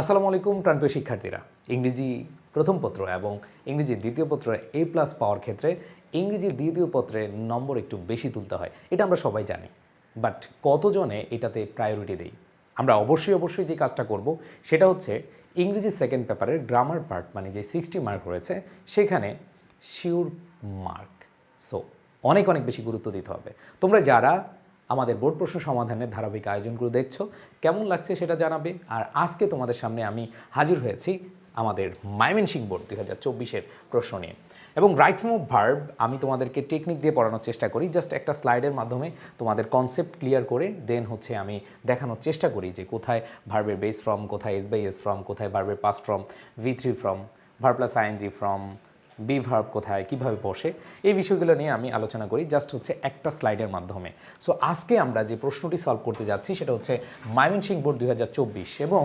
আসসালামু আলাইকুম প্রাণপ্রিয় শিক্ষার্থীরা। ইংরেজি প্রথম পত্র এবং ইংরেজি দ্বিতীয় পত্র এ প্লাস পাওয়ার ক্ষেত্রে ইংরেজি দ্বিতীয় পত্রের নম্বর একটু বেশি তুলতে হয়, এটা আমরা সবাই জানি। বাট কতজনে এটাতে প্রায়োরিটি দেই? আমরা অবশ্যই অবশ্যই যে কাজটা করব, সেটা হচ্ছে ইংরেজি সেকেন্ড পেপারের গ্রামার পার্ট মানে যে সিক্সটি মার্ক রয়েছে, সেখানে শিওর মার্ক সো অনেক অনেক বেশি গুরুত্ব দিতে হবে। তোমরা যারা আমাদের বোর্ড প্রশ্ন সমাধানের ধারাবাহিক আয়োজনগুলো দেখছ। কেমন লাগছে সেটা জানাবে। আর আজকে তোমাদের সামনে আমি হাজির হয়েছি আমাদের মাইমেনসিং বোর্ড দুই হাজার চব্বিশের প্রশ্ন নিয়ে। এবং রাইট ফর্ম অফ ভার্ব আমি তোমাদেরকে টেকনিক দিয়ে পড়ানোর চেষ্টা করি। জাস্ট একটা স্লাইডের মাধ্যমে তোমাদের কনসেপ্ট ক্লিয়ার করে, দেন হচ্ছে আমি দেখানোর চেষ্টা করি যে কোথায় ভার্বের বেস ফ্রম, কোথায় এস বাই এস ফ্রম কোথায় ভার্বের পাস্ট from V three form verb plus ING form be verb কোথায়, কীভাবে বসে, এই বিষয়গুলো নিয়ে আমি আলোচনা করি। জাস্ট হচ্ছে একটা স্লাইডের মাধ্যমে। সো আজকে আমরা যে প্রশ্নটি সলভ করতে যাচ্ছি, সেটা হচ্ছে মাইমেনসিং বোর্ড দু হাজার চব্বিশ এবং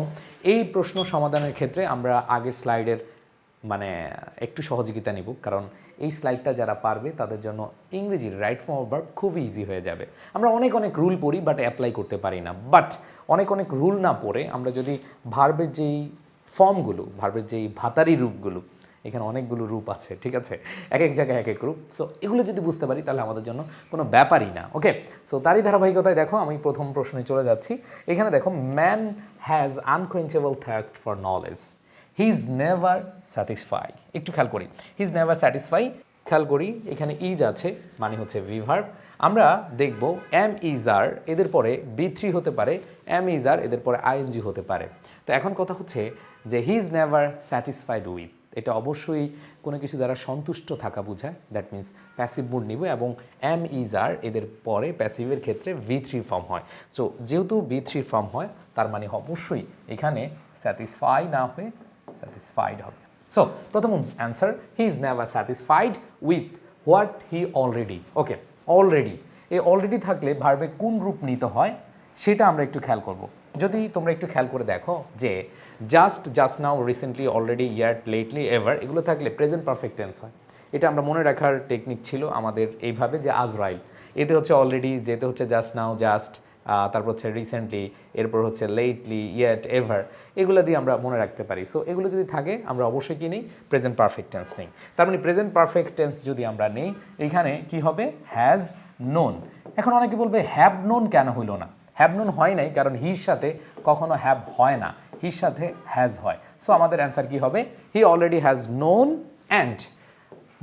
এই প্রশ্ন সমাধানের ক্ষেত্রে আমরা আগের স্লাইডের মানে একটু সহযোগিতা নিব। কারণ এই স্লাইডটা যারা পারবে, তাদের জন্য ইংরেজির রাইট ফর্ম ভার্ব খুবই ইজি হয়ে যাবে। আমরা অনেক অনেক রুল পড়ি, বাট অ্যাপ্লাই করতে পারি না। বাট অনেক অনেক রুল না পড়ে আমরা যদি ভার্বের যেই ফর্মগুলো ভার্বের যেই ভাতারি রূপগুলো এখানে অনেকগুলো রূপ আছে, ঠিক আছে? এক এক জায়গায় এক এক রূপ। সো এগুলো যদি বুঝতে পারি, তাহলে আমাদের জন্য কোনো ব্যাপারই না ওকে সো তারই ধারাবাহিকতায় দেখো, আমি প্রথম প্রশ্নে চলে যাচ্ছি। এখানে দেখো man has unquenchable thirst for knowledge he is never satisfy একটু খেয়াল করি। হি ইজ নেভার স্যাটিসফাই খেয়াল করি, এখানে ইজ আছে মানে হচ্ছে ভিভার্ব আমরা দেখব এম ইজ আর এদের পরে বি থ্রি হতে পারে এম ইজ আর এদের পরে আইএনজি হতে পারে। তো এখন কথা হচ্ছে যে he is never satisfied with এটা অবশ্যই কোনো কিছু দ্বারা সন্তুষ্ট থাকা বোঝায়। দ্যাট মিন্স প্যাসিভ মুড নিব এবং এম ইজ আর এদের পরে প্যাসিভের ক্ষেত্রে ভি থ্রি ফর্ম হয়। সো যেহেতু ভি থ্রি ফর্ম হয়, তার মানে অবশ্যই এখানে স্যাটিসফাই না হয়ে স্যাটিসফাইড হবে। সো প্রথম answer he is never satisfied with what he already okay already এই অলরেডি থাকলে ভার্বে কোন রূপ নিতে হয়, সেটা আমরা একটু খেয়াল করব। যদি তোমরা একটু খেয়াল করে দেখো যে just just now recently already yet lately ever এগুলো থাকলে প্রেজেন্ট পারফেক্ট টেন্স হয়। এটা আমরা মনে রাখার টেকনিক ছিল আমাদের এইভাবে যে আজ আজরাইল এতে হচ্ছে অলরেডি যেতে হচ্ছে জাস্ট নাও জাস্ট তারপর হচ্ছে রিসেন্টলি এরপর হচ্ছে লেটলি ইয়েট এভার এগুলো দিয়ে আমরা মনে রাখতে পারি। সো এগুলো যদি থাকে, আমরা অবশ্যই কি নিই? প্রেজেন্ট পারফেক্ট টেন্স নেই। তার মানে প্রেজেন্ট পারফেক্ট টেন্স যদি আমরা নেই, এখানে কি হবে? হ্যাজ নোন এখন অনেকে বলবে হ্যাভ নোন কেন হইল না? হ্যাভ নোন হয় নাই, কারণ হির সাথে কখনো হ্যাভ হয় না। হির সাথে হ্যাজ হয়। সো আমাদের অ্যান্সার কি হবে? He already has known and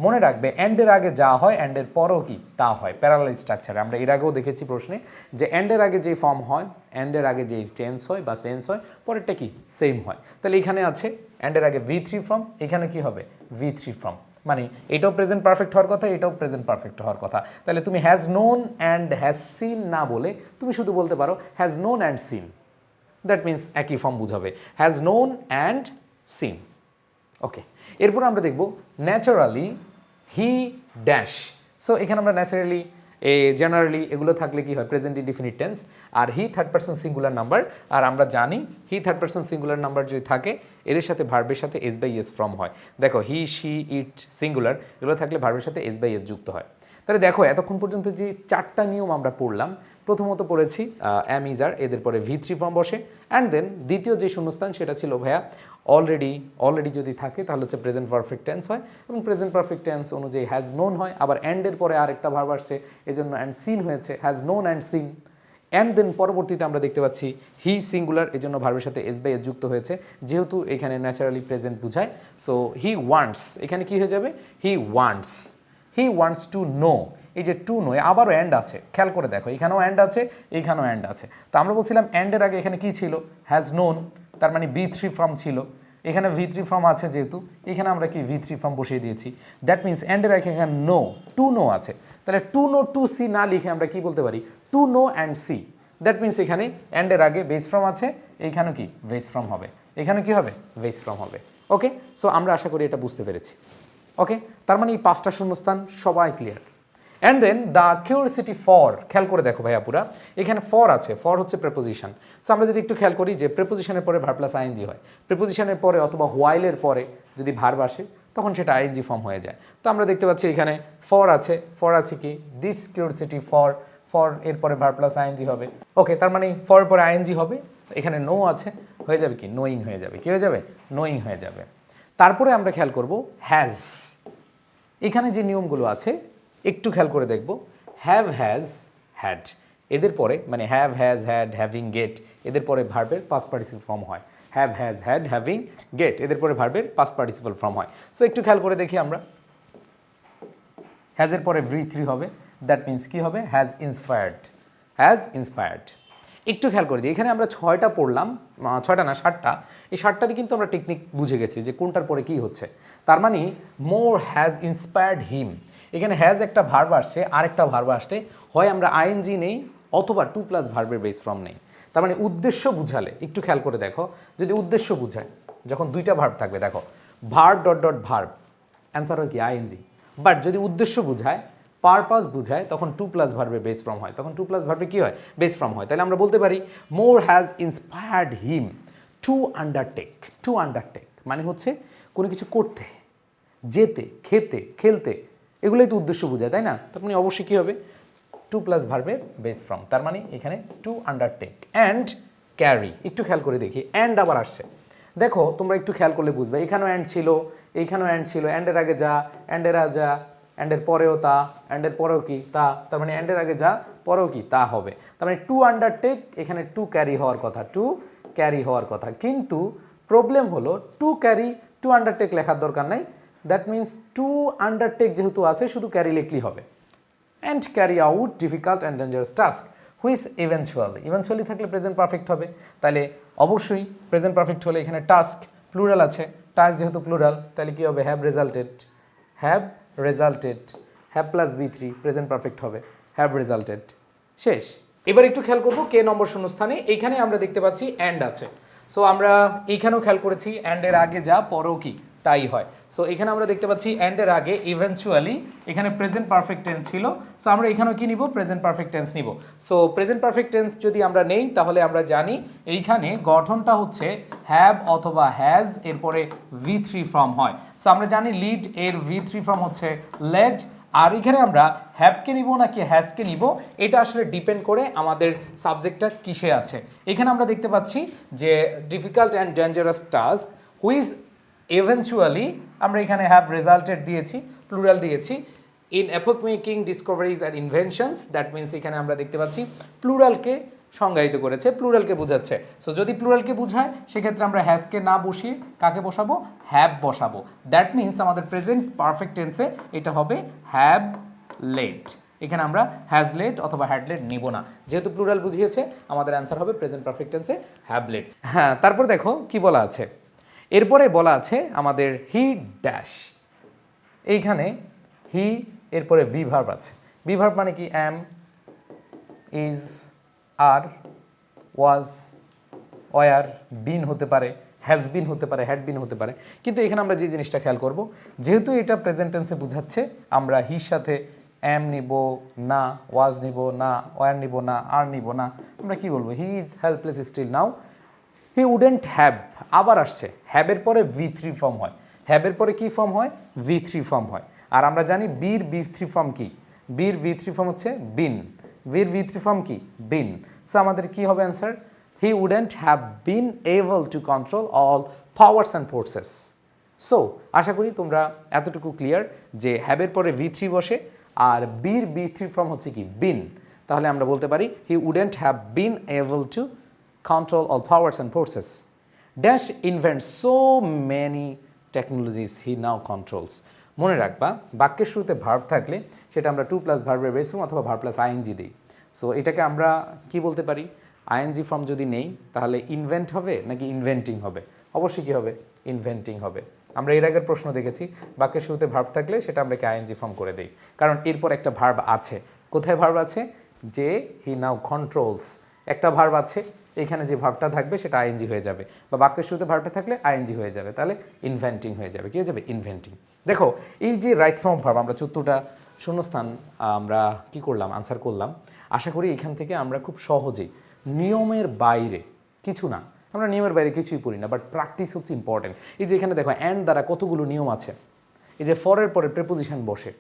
মনে রাখবে অ্যান্ডের আগে যা হয় অ্যান্ডের পরও কি? তা হয়। প্যারালাল স্ট্রাকচারে আমরা এর আগেও দেখেছি প্রশ্নে যে অ্যান্ডের আগে যে ফর্ম হয় অ্যান্ডের আগে যে টেন্স হয় বা সেন্স হয়, পরেরটা কি? সেম হয়। তাহলে এখানে আছে অ্যান্ডের আগে ভি থ্রি ফর্ম এখানে কি হবে? ভি থ্রি ফর্ম মানে এটাও প্রেজেন্ট পারফেক্ট হওয়ার কথা, এটাও প্রেজেন্ট পারফেক্ট হওয়ার কথা। তাহলে তুমি has known and has seen না বলে তুমি শুধু বলতে পারো has known and seen that means একই ফর্ম বুঝাবে। Has known and seen okay এরপর আমরা দেখব ন্যাচারালি হি ড্যাশ সো এখানে আমরা ন্যাচারালি এ জেনারেলি এগুলো থাকলে কি হয়? Present indefinite tense R he third person singular number আর আমরা জানি he third person singular number যদি থাকে, এদের সাথে ভার্বের সাথে এস বাই এস ফর্ম হয়। দেখো হি শি ইট সিঙ্গুলার এগুলো থাকলে ভার্বের সাথে এস বাই এস যুক্ত হয়। তাহলে দেখো, এতক্ষণ পর্যন্ত যে চারটা নিয়ম আমরা পড়লাম, প্রথমত পড়েছি অ্যাম ইজার এদের পরে ভি থ্রি ফর্ম বসে অ্যান্ড দেন দ্বিতীয় যে শূন্যস্থান সেটা ছিল, ভাইয়া অলরেডি অলরেডি যদি থাকে, তাহলে হচ্ছে প্রেজেন্ট পারফেক্ট টেন্স হয় এবং প্রেজেন্ট পারফেক্ট টেন্স অনুযায়ী হ্যাজ নোন হয়। আবার অ্যান্ডের পরে আরেকটা ভার্ব আসছে এই জন্য অ্যান্ড সিন হয়েছে has known and seen and then পরবর্তীতে আমরা দেখতে পাচ্ছি হি সিঙ্গুলার এই জন্য ভার্বের সাথে এস বাই এস যুক্ত হয়েছে, যেহেতু এখানে ন্যাচারালি প্রেজেন্ট বুঝায়। সো হি ওয়ান্টস এখানে কি হয়ে যাবে? He wants he wants to know এই যে টু নয়, আবারও অ্যান্ড আছে। খেয়াল করে দেখো, এখানেও অ্যান্ড আছে, এইখানেও অ্যান্ড আছে। তো আমরা বলছিলাম অ্যান্ডের আগে এখানে কি ছিল? হ্যাজ নোন তার মানে বি থ্রি ফর্ম ছিল। এখানে ভি থ্রি ফর্ম আছে যেহেতু, এখানে আমরা কি ভি থ্রি ফর্ম বসিয়ে দিয়েছি। দ্যাট মিনস অ্যান্ডের আগে এখানে নো টু নো আছে। তাহলে টু নো টু সি না লিখে আমরা কি বলতে পারি? To know and see that means এখানে অ্যান্ডের আগে বেস ফর্ম আছে এইখানেও কি? বেস ফর্ম হবে। এখানে কি হবে? বেস ফর্ম হবে। ওকে সো আমরা আশা করি এটা বুঝতে পেরেছি। ওকে তার মানে এই পাঁচটা শূন্যস্থান সবাই clear and then the curiosity for খেয়াল করে দেখো ভাইয়া পুরা, এখানে ফর আছে ফর হচ্ছে প্রেপোজিশন সো আমরা যদি একটু খেয়াল করি যে প্রেপোজিশনের পরে ভার প্লাস আইএনজি হয়। প্রেপোজিশনের পরে অথবা হোয়াইলের পরে যদি ভার্ব আসে, তখন সেটা আইএনজি ফর্ম হয়ে যায়। তো আমরা দেখতে পাচ্ছি এখানে ফর আছে ফর আছে কি? দিস কিউরিসিটি ফর ফর এরপরে ভার প্লাস আইএনজি হবে। ওকে তার মানে ফর পরে আইএনজি হবে। এখানে নো আছে, হয়ে যাবে কি? নোয়িং হয়ে যাবে। কি হয়ে যাবে? নোয়িং হয়ে যাবে। তারপরে আমরা খেয়াল করব হ্যাজ এখানে যে নিয়মগুলো আছে একটু খেয়াল করে দেখব। হ্যাভ হ্যাজ হ্যাড এদের পরে মানে have has had having get এদের পরে ভার্বের পাস্ট পার্টিসিপল ফর্ম হয়। Have has had having get এদের পরে ভার্বের পাস্ট পার্টিসিপল ফর্ম হয়। সো একটু খেয়াল করে দেখি আমরা। হ্যাজের পরে ভি থ্রি হবে দ্যাট মিন্স কি হবে? হ্যাজ ইন্সপায়ার্ড হ্যাজ ইন্সপায়ার্ড একটু খেয়াল করে দিই, এখানে আমরা ছয়টা পড়লাম ছয়টা না ষাটটা এই ষাটটারই কিন্তু আমরা টেকনিক বুঝে গেছি যে কোনটার পরে কি হচ্ছে। তার মানে মোর হ্যাজ ইন্সপায়ার্ড হিম এখানে হ্যাজ একটা ভার্ব আসছে, আরেকটা ভার্ব আসছে, হয় আমরা আইএনজি নেই অথবা টু প্লাস ভার্বের বেস ফর্ম নেই। তার মানে উদ্দেশ্য বুঝালে, একটু খেয়াল করে দেখো, যদি উদ্দেশ্য বুঝায়, যখন দুইটা ভার্ব থাকবে, দেখো verb dot dot verb answer হয় কি আইএনজি বাট যদি উদ্দেশ্য বুঝায় পারপাস বুঝায়, তখন টু প্লাস ভার্বে বেস ফর্ম হয়। তখন টু প্লাস ভার্বে কী হয়? বেস ফর্ম হয়। তাহলে আমরা বলতে পারি more has inspired him to undertake to undertake মানে হচ্ছে কোনো কিছু করতে, যেতে, খেতে, খেলতে এগুলোই তো উদ্দেশ্য বোঝায়, তাই না? তার মানে অবশ্যই কী হবে? টু প্লাস ভার্বের বেস ফর্ম তার মানে এখানে টু আন্ডারটেক অ্যান্ড ক্যারি একটু খেয়াল করে দেখি। অ্যান্ড আবার আসছে। দেখো, তোমরা একটু খেয়াল করলে বুঝবে। এখানেও অ্যান্ড ছিল এইখানেও অ্যান্ড ছিল। অ্যান্ডের আগে যা অ্যান্ডের যা অ্যান্ডের পরেও তা অ্যান্ডের পরেও কি, তা। তার মানে অ্যান্ডের আগে যা, পরেও কি, তা হবে। তার মানে টু আন্ডারটেক এখানে টু ক্যারি হওয়ার কথা। টু ক্যারি হওয়ার কথা। কিন্তু প্রবলেম হলো টু ক্যারি টু আন্ডারটেক লেখার দরকার নাই। দ্যাট মিন্স টু আন্ডারটেক যেহেতু আছে, শুধু ক্যারি লিখলেই হবে। And carry out difficult and dangerous task which eventually eventually থাকলে প্রেজেন্ট পারফেক্ট হবে। তাহলে অবশ্যই প্রেজেন্ট পারফেক্ট হলে এখানে টাস্ক প্লুরাল আছে। টাস্ক যেহেতু প্লুরাল তাহলে কী হবে? Have resulted have resulted have plus V three present perfect হবে। হ্যাভ রেজাল্টেড শেষ। এবার একটু খেয়াল করব কে নম্বর শূন্যস্থানে। এইখানে আমরা দেখতে পাচ্ছি অ্যান্ড আছে। সো আমরা এইখানেও খেয়াল করেছি অ্যান্ডের আগে যা, পরও কি। তাই হয়। সো এখানে আমরা দেখতে পাচ্ছি অ্যান্ডের আগে ইভেনচুয়ালি এখানে প্রেজেন্ট পারফেক্ট টেন্স ছিল। সো আমরা এখানেও কি নিব? প্রেজেন্ট পারফেক্ট টেন্স নিব। সো প্রেজেন্ট পারফেক্ট টেন্স যদি আমরা নেই, তাহলে আমরা জানি এইখানে গঠনটা হচ্ছে হ্যাভ অথবা হ্যাজ এরপরে ভি থ্রি ফর্ম হয়। সো আমরা জানি লিড এর ভি থ্রি ফর্ম হচ্ছে লেড আর এখানে আমরা হ্যাভকে নিব নাকি হ্যাজকে নিব, এটা আসলে ডিপেন্ড করে আমাদের সাবজেক্টটা কিসে আছে। এখানে আমরা দেখতে পাচ্ছি যে difficult and dangerous task which eventually আমরা এখানে হ্যাভ রেজাল্টেড দিয়েছি প্লুরাল দিয়েছি in epoch making discoveries and inventions that means এখানে আমরা দেখতে পাচ্ছি প্লুরালকে সংজ্ঞায়িত করেছে প্লুরালকে বোঝাচ্ছে। সো যদি প্লুরালকে বোঝায়, সেক্ষেত্রে আমরা হ্যাজকে না বসিয়ে কাকে বসাবো? হ্যাভ বসাবো। দ্যাট মিনস আমাদের প্রেজেন্ট পারফেক্ট টেন্সে এটা হবে হ্যাভ লেট এখানে আমরা হ্যাজ লেট অথবা হ্যাড লেট নিব না। যেহেতু প্লুরাল বুঝিয়েছে, আমাদের অ্যান্সার হবে প্রেজেন্ট পারফেক্ট টেন্সে হ্যাভ লেট হ্যাঁ তারপর দেখো কি বলা আছে। এরপরে বলা আছে আমাদের হি ড্যাশ এইখানে হি এরপরে বি ভার্ব আছে। বি ভার্ব মানে কি? Am is R was were বিন হতে পারে হ্যাজ বিন হতে পারে হ্যাড বিন হতে পারে। কিন্তু এখানে আমরা যে জিনিসটা খেয়াল করব, যেহেতু এটা প্রেজেন্ট টেন্সে বোঝাচ্ছে, আমরা হির সাথে অ্যাম নিব, না ওয়াজ নিব, না ওয়ার নিব, না আর নিব, না, আমরা কি বলব? He is helpless still now he wouldn't have আবার আসছে। হ্যাবের পরে ভি থ্রি ফর্ম হয়। হ্যাবের পরে কি ফর্ম হয়? ভি থ্রি ফর্ম হয়। আর আমরা জানি বীর বি থ্রি ফর্ম কি? বীর ভি থ্রি ফর্ম হচ্ছে বিন বীর ভি থ্রি ফর্ম কি? বিন সো আমাদের কি হবে answer he wouldn't have been able to control all powers and forces so আশা করি তোমরা এতটুকু ক্লিয়ার যে হ্যাবের পরে ভি থ্রি বসে, আর বীর বি থ্রি ফর্ম হচ্ছে কি? বিন তাহলে আমরা বলতে পারি he wouldn't have been able to control all powers and forces. Dash invents so many technologies he now controls. মনে রাখবা, বাক্যের শুরুতে ভার্ব থাকলে সেটা আমরা টু প্লাস ভার্বের বেস ফর্ম অথবা ভার্ব প্লাস আইএনজি দিই। সো এটাকে আমরা কি বলতে পারি? আইএনজি ফর্ম যদি নেই, তাহলে ইনভেন্ট হবে নাকি ইনভেন্টিং হবে? অবশ্যই কি হবে? ইনভেন্টিং হবে। আমরা এর আগের প্রশ্ন দেখেছি, বাক্যের শুরুতে ভার্ব থাকলে সেটা আমরা কি আইএনজি ফর্ম করে দিই। কারণ এরপর একটা ভার্ব আছে। কোথায় ভার্ব আছে? যে হি নাও কন্ট্রোলস একটা ভার্ব আছে এখানে যে ভার্বটা থাকবে সেটা আইএনজি হয়ে যাবে বা বাক্যের শুরুতে ভার্বটা থাকলে আইএনজি হয়ে যাবে, তাহলে ইনভেন্টিং হয়ে যাবে, কি হয়ে যাবে? ইনভেন্টিং দেখো, এই যে রাইট ফর্ম ভার্ব আমরা চতুর্থটা শূন্যস্থান, আমরা কি করলাম? আনসার করলাম। আশা করি এখান থেকে আমরা খুব সহজেই নিয়মের বাইরে কিছু না, আমরা নিয়মের বাইরে কিছুই পড়ি না বাট প্র্যাকটিস হচ্ছে ইম্পর্টেন্ট এই যে এখানে দেখো অ্যান্ড দ্বারা কতগুলো নিয়ম আছে? এই যে ফরের পরে প্রেপোজিশন বসে,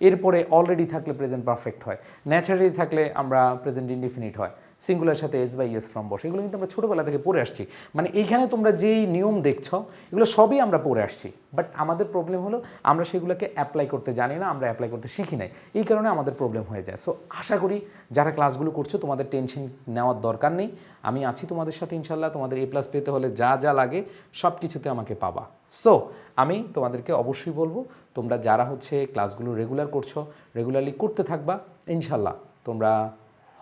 এরপরে অলরেডি থাকলে প্রেজেন্ট পারফেক্ট হয় ন্যাচারালি থাকলে আমরা প্রেজেন্ট ইনডিফিনিট হয়। সিঙ্গুলার সাথে এস বাই এস ফ্রম বসে, এগুলো কিন্তু আমরা ছোটোবেলা থেকে পড়ে আসছি। মানে এইখানে তোমরা যেই নিয়ম দেখছ, এগুলো সবই আমরা পড়ে আসছি। বাট আমাদের প্রবলেম হলো, আমরা সেগুলোকে অ্যাপ্লাই করতে জানি না, আমরা অ্যাপ্লাই করতে শিখি নাই। এই কারণে আমাদের প্রবলেম হয়ে যায়। সো আশা করি যারা ক্লাসগুলো করছ, তোমাদের টেনশন নেওয়ার দরকার নেই। আমি আছি তোমাদের সাথে ইনশাল্লাহ, তোমাদের এ প্লাস পেতে হলে যা যা লাগে সব কিছুতে আমাকে পাবা। সো আমি তোমাদেরকে অবশ্যই বলব, তোমরা যারা হচ্ছে ক্লাসগুলো রেগুলার করছ রেগুলারলি করতে থাকবা, ইনশাল্লাহ তোমরা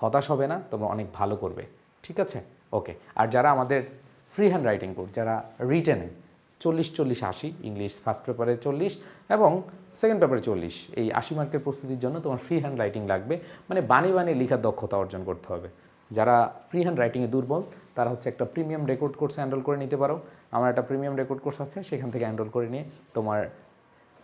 হতাশ হবে না, তোমরা অনেক ভালো করবে। ঠিক আছে? ওকে আর যারা আমাদের ফ্রি হ্যান্ড রাইটিং কোর্স যারা রিটেনে চল্লিশ চল্লিশ, আশি ইংলিশ ফার্স্ট পেপারে চল্লিশ এবং সেকেন্ড পেপারে চল্লিশ, এই আশি মার্কের প্রস্তুতির জন্য তোমার ফ্রি হ্যান্ড রাইটিং লাগবে। মানে বানি বানি লেখার দক্ষতা অর্জন করতে হবে। যারা ফ্রি হ্যান্ড রাইটিংয়ে দুর্বল, তারা হচ্ছে একটা প্রিমিয়াম রেকর্ড কোর্স এনরোল করে নিতে পারো। আমার একটা প্রিমিয়াম রেকর্ড কোর্স আছে, সেখান থেকে এনরোল করে নিয়ে তোমার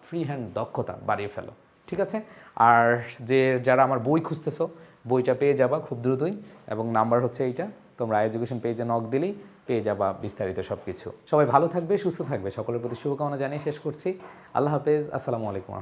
ফ্রি হ্যান্ড দক্ষতা বাড়িয়ে ফেলো। ঠিক আছে? আর যে যারা আমার বই খুঁজতেছো বইটা পেয়ে যাবা খুব দ্রুতই এবং নাম্বার হচ্ছে এইটা। তোমরা এডুকেশন পেজে নক দিলেই পেয়ে যাবা বিস্তারিত সব কিছু সবাই ভালো থাকবে, সুস্থ থাকবে। সকলের প্রতি শুভকামনা জানিয়ে শেষ করছি। আল্লাহ হাফেজ। আসসালামু আলাইকুম।